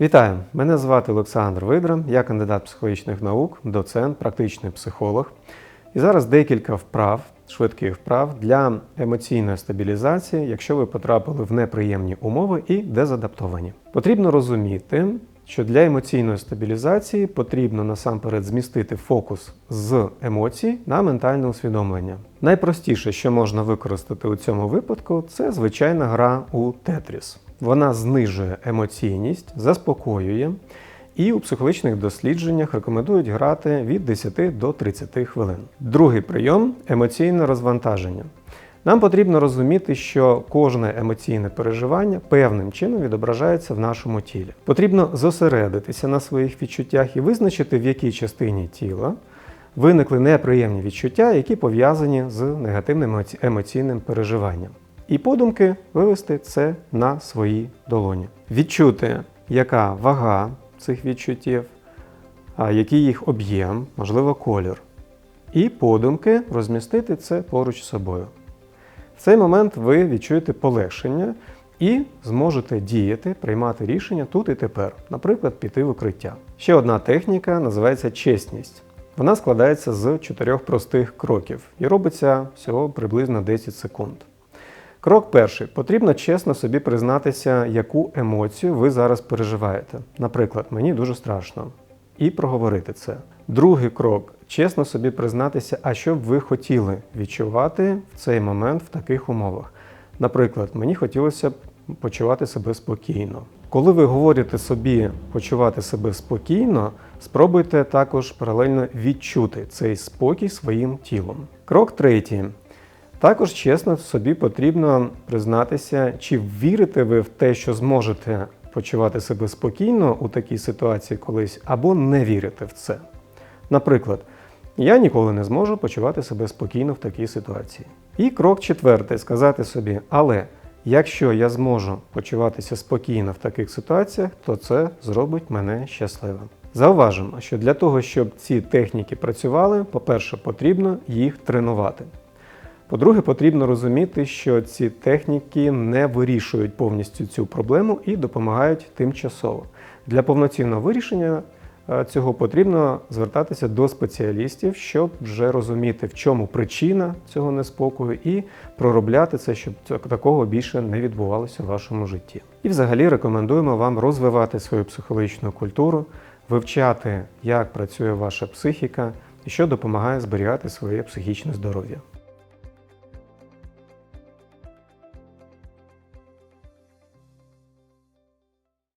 Вітаю! Мене звати Олександр Видра, я кандидат психологічних наук, доцент, практичний психолог. І зараз декілька вправ, швидких вправ для емоційної стабілізації, якщо ви потрапили в неприємні умови і дезадаптовані. Потрібно розуміти, що для емоційної стабілізації потрібно насамперед змістити фокус з емоцій на ментальне усвідомлення. Найпростіше, що можна використати у цьому випадку, це звичайна гра у Тетріс. Вона знижує емоційність, заспокоює, і у психологічних дослідженнях рекомендують грати від 10 до 30 хвилин. Другий прийом емоційне розвантаження. Нам потрібно розуміти, що кожне емоційне переживання певним чином відображається в нашому тілі. Потрібно зосередитися на своїх відчуттях і визначити, в якій частині тіла виникли неприємні відчуття, які пов'язані з негативним емоційним переживанням. І подумки вивести це на свої долоні. Відчути, яка вага цих відчуттів, який їх об'єм, можливо, колір. І подумки розмістити це поруч з собою. В цей момент ви відчуєте полегшення і зможете діяти, приймати рішення тут і тепер, наприклад, піти в укриття. Ще одна техніка називається чесність. Вона складається з чотирьох простих кроків і робиться всього приблизно 10 секунд. Крок перший. Потрібно чесно собі признатися, яку емоцію ви зараз переживаєте. Наприклад, мені дуже страшно. І проговорити це. Другий крок чесно собі признатися, а що б ви хотіли відчувати в цей момент в таких умовах. Наприклад, мені хотілося б почувати себе спокійно. Коли ви говорите собі почувати себе спокійно, спробуйте також паралельно відчути цей спокій своїм тілом. Крок третій. Також чесно собі потрібно признатися, чи вірите ви в те, що зможете почувати себе спокійно у такій ситуації колись, або не вірите в це. Наприклад, я ніколи не зможу почувати себе спокійно в такій ситуації. І крок четвертий сказати собі, але якщо я зможу почуватися спокійно в таких ситуаціях, то це зробить мене щасливим. Зауважимо, що для того, щоб ці техніки працювали, по-перше, потрібно їх тренувати. По-друге, потрібно розуміти, що ці техніки не вирішують повністю цю проблему і допомагають тимчасово. Для повноцінного вирішення е, цього потрібно звертатися до спеціалістів, щоб вже розуміти, в чому причина цього неспокою, і проробляти це, щоб такого більше не відбувалося в вашому житті. І взагалі рекомендуємо вам розвивати свою психологічну культуру, вивчати, як працює ваша психіка і що допомагає зберігати своє психічне здоров'я.